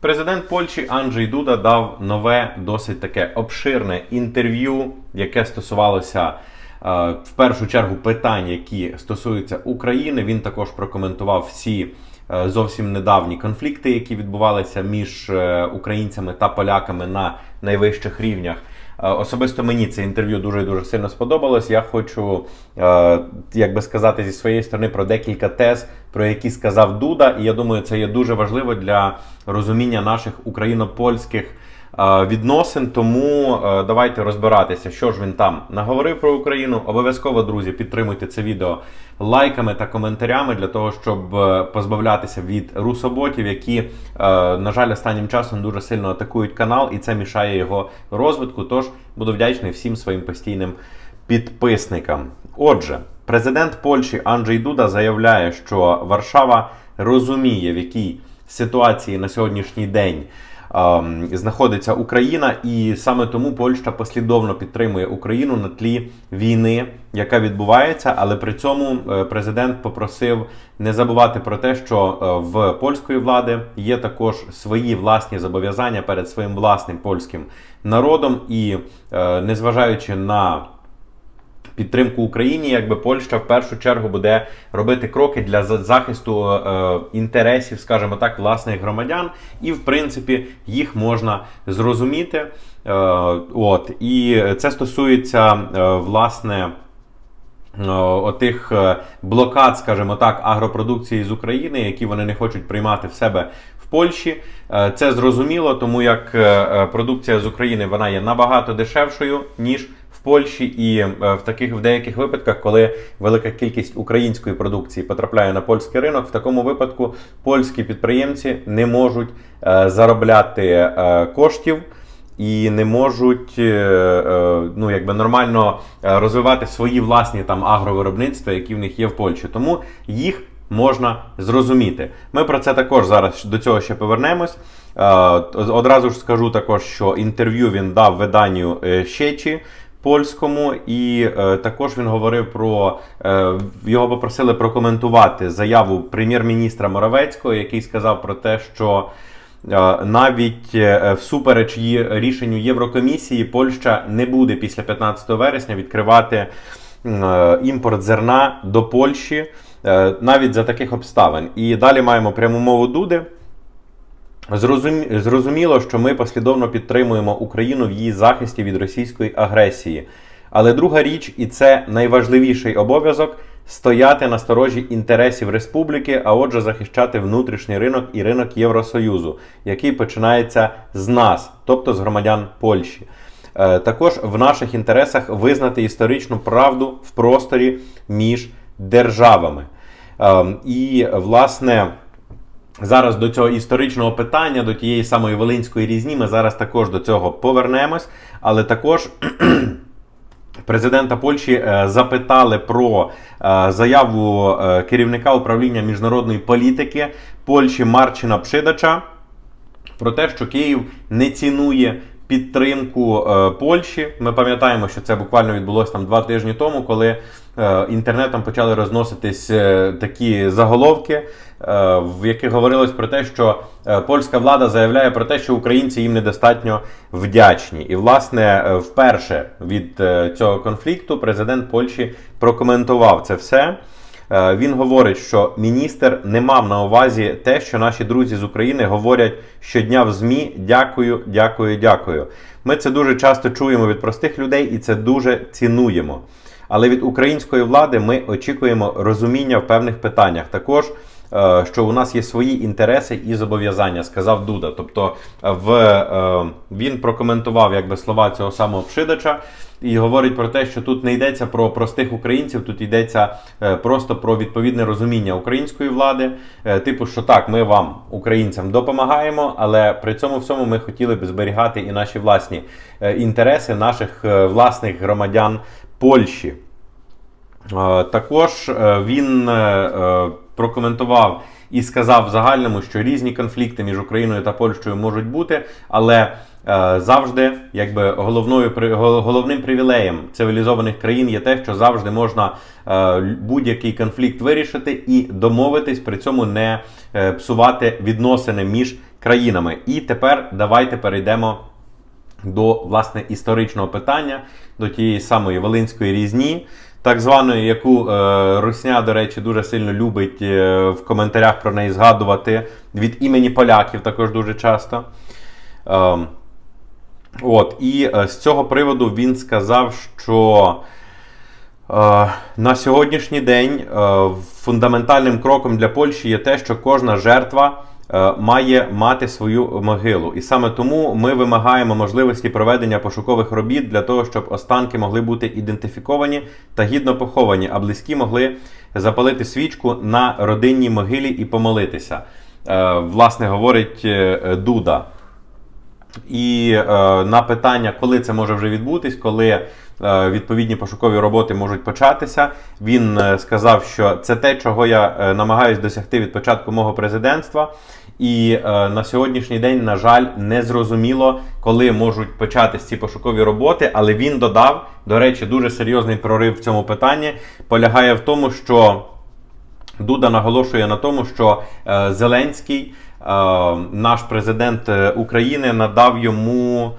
Президент Польщі Анджей Дуда дав нове, досить таке обширне інтерв'ю, яке стосувалося е, в першу чергу питань, які стосуються України. Він також прокоментував всі е, зовсім недавні конфлікти, які відбувалися між е, українцями та поляками на найвищих рівнях. Особисто мені це інтерв'ю дуже дуже сильно сподобалось. Я хочу, як би сказати, зі своєї сторони про декілька тез, про які сказав Дуда. І я думаю, це є дуже важливо для розуміння наших україно-польських відносин. Тому давайте розбиратися, що ж він там наговорив про Україну. Обов'язково, друзі, підтримуйте це відео лайками та коментарями для того, щоб е, позбавлятися від русоботів, які, е, на жаль, останнім часом дуже сильно атакують канал, і це мішає його розвитку. Тож буду вдячний всім своїм постійним підписникам. Отже, президент Польщі Анджей Дуда заявляє, що Варшава розуміє, в якій ситуації на сьогоднішній день ем, знаходиться Україна, і саме тому Польща послідовно підтримує Україну на тлі війни, яка відбувається. Але при цьому е, президент попросив не забувати про те, що е, в польської влади є також свої власні зобов'язання перед своїм власним польським народом, і е, незважаючи на підтримку Україні, якби Польща в першу чергу буде робити кроки для захисту е, інтересів, скажімо так, власних громадян, і в принципі їх можна зрозуміти. Е, от і це стосується е, власне. е, Отих е, блокад, скажімо так, агропродукції з України, які вони не хочуть приймати в себе в Польщі. Е, Це зрозуміло, тому як продукція з України вона є набагато дешевшою ніж Польщі, і е, в таких в деяких випадках, коли велика кількість української продукції потрапляє на польський ринок, в такому випадку польські підприємці не можуть е, заробляти е, коштів і не можуть ну, якби нормально розвивати свої власні там агровиробництва, які в них є в Польщі. Тому їх можна зрозуміти. Ми про це також зараз до цього ще повернемось. Одразу ж скажу також, що інтерв'ю він дав виданню Щечі. Польському, і е, також він говорив про е, його попросили прокоментувати заяву прем'єр-міністра Моровецького, який сказав про те, що Е, навіть е, всупереч її рішенню Єврокомісії, Польща не буде після 15 вересня відкривати е, імпорт зерна до Польщі е, навіть за таких обставин. І далі маємо пряму мову Дуди. Зрозумі- Зрозуміло, що ми послідовно підтримуємо Україну в її захисті від російської агресії. Але друга річ, і це найважливіший обов'язок стояти на сторожі інтересів республіки, а отже, захищати внутрішній ринок і ринок Євросоюзу, який починається з нас, тобто з громадян Польщі. Е, Також в наших інтересах визнати історичну правду в просторі між державами. Ем, І, власне, Зараз до цього історичного питання, до тієї самої Волинської різні, ми зараз також до цього повернемось. Але також президента Польщі е, запитали про е, заяву е, керівника управління міжнародної політики Польщі Марчина Пшидача про те, що Київ не цінує підтримку е, Польщі. Ми пам'ятаємо, що це буквально відбулося там два тижні тому, коли е, інтернетом почали розноситись е, такі заголовки, в яких говорилось про те, що польська влада заявляє про те, що українці їм недостатньо вдячні. І, власне, вперше від цього конфлікту президент Польщі прокоментував це все. Е, Він говорить, що міністр не мав на увазі те, що наші друзі з України говорять щодня в ЗМІ дякую, дякую, дякую. Ми це дуже часто чуємо від простих людей і це дуже цінуємо. Але від української влади ми очікуємо розуміння в певних питаннях. Також що у нас є свої інтереси і зобов'язання, сказав Дуда. Тобто, е, в, е, він прокоментував якби слова цього самого Пшидача і говорить про те, що тут не йдеться про простих українців, тут йдеться е, просто про відповідне розуміння української влади. Е, Типу, що так, ми вам, українцям, допомагаємо, але при цьому всьому ми хотіли б зберігати і наші власні е, інтереси наших е, власних громадян Польщі. Е, Також е, він е, е, прокоментував і сказав в загальному, що різні конфлікти між Україною та Польщею можуть бути, але е, завжди, якби головною головним привілеєм цивілізованих країн є те, що завжди можна е, будь-який конфлікт вирішити і домовитись, при цьому не е, псувати відносини між країнами. І тепер давайте перейдемо до власне історичного питання, до тієї самої Волинської різні, так званої, яку е, Русня, до речі, дуже сильно любить е, в коментарях про неї згадувати від імені поляків також дуже часто. Е, от, і е, з цього приводу він сказав, що. Е, На сьогоднішній день е, фундаментальним кроком для Польщі є те, що кожна жертва має мати свою могилу. І саме тому ми вимагаємо можливості проведення пошукових робіт для того, щоб останки могли бути ідентифіковані та гідно поховані, а близькі могли запалити свічку на родинній могилі і помолитися. Е, Власне, говорить е, Дуда. І е, на питання, коли це може вже відбутись, коли е, відповідні пошукові роботи можуть початися, він е, сказав, що це те, чого я е, намагаюся досягти від початку мого президентства. І е, на сьогоднішній день, на жаль, не зрозуміло, коли можуть початись ці пошукові роботи. Але він додав, до речі, дуже серйозний прорив в цьому питанні полягає в тому, що Дуда наголошує на тому, що е, Зеленський, е, наш президент е, України, надав йому,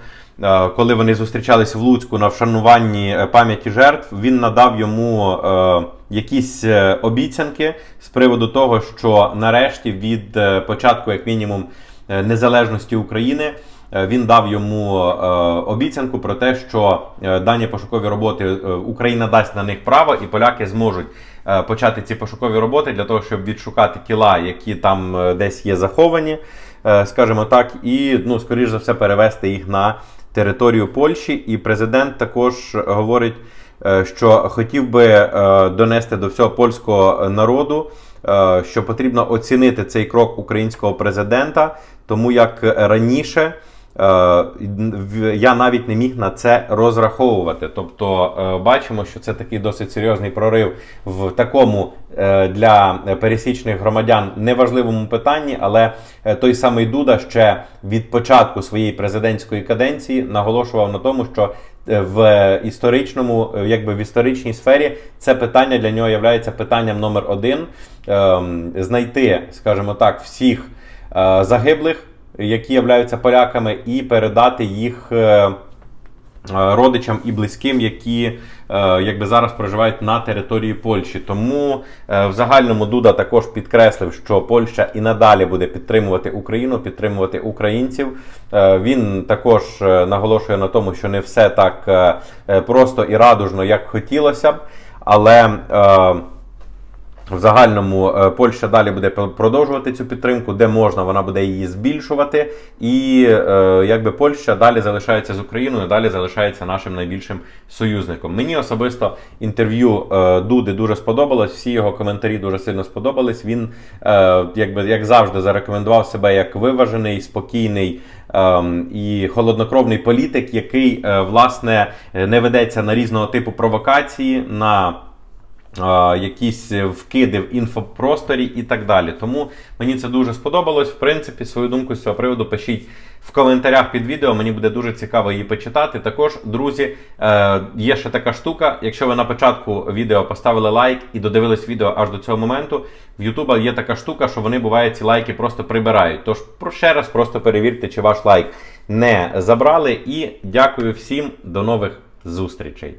е, коли вони зустрічались в Луцьку на вшануванні е, пам'яті жертв, він надав йому якісь е, обіцянки з приводу того, що нарешті від е, початку, як мінімум, е, незалежності України. Він дав йому обіцянку про те, що дані пошукові роботи Україна дасть на них право, і поляки зможуть почати ці пошукові роботи для того, щоб відшукати тіла, які там десь є заховані, скажімо так, і ну, скоріш за все перевести їх на територію Польщі. І президент також говорить, що хотів би е, донести до всього польського народу, е, що потрібно оцінити цей крок українського президента, тому як раніше. е, Я навіть не міг на це розраховувати. Тобто е, бачимо, що це такий досить серйозний прорив в такому е, для пересічних громадян неважливому питанні, але е, той самий Дуда ще від початку своєї президентської каденції наголошував на тому, що е, в історичному, е, якби в історичній сфері, це питання для нього є питанням номер один. Ем, Знайти, скажімо так, всіх е, загиблих, які являються поляками, і передати їх. Е, Родичам і близьким, які е, якби зараз проживають на території Польщі. Тому е, в загальному Дуда також підкреслив, що Польща і надалі буде підтримувати Україну, підтримувати українців. Він також наголошує на тому, що не все так просто і радужно, як хотілося б, але. В загальному е, Польща далі буде пр- продовжувати цю підтримку, де можна, вона буде її збільшувати. І е, якби Польща далі залишається з Україною, далі залишається нашим найбільшим союзником. Мені особисто інтерв'ю е, Дуди дуже сподобалось. Всі його коментарі дуже сильно сподобались. Він, е, якби як завжди, зарекомендував себе як виважений, спокійний. ем, І холоднокровний політик, який е, власне не ведеться на різного типу провокації, на якісь вкиди в інфопросторі і так далі. Тому мені це дуже сподобалось. В принципі, свою думку з цього приводу пишіть в коментарях під відео. Мені буде дуже цікаво її почитати. Також, друзі, е, є ще така штука. Якщо ви на початку відео поставили лайк і додивились відео аж до цього моменту, в Ютуба є така штука, що вони буває ці лайки просто прибирають. Тож ще раз просто перевірте, чи ваш лайк не забрали. І дякую всім, до нових зустрічей.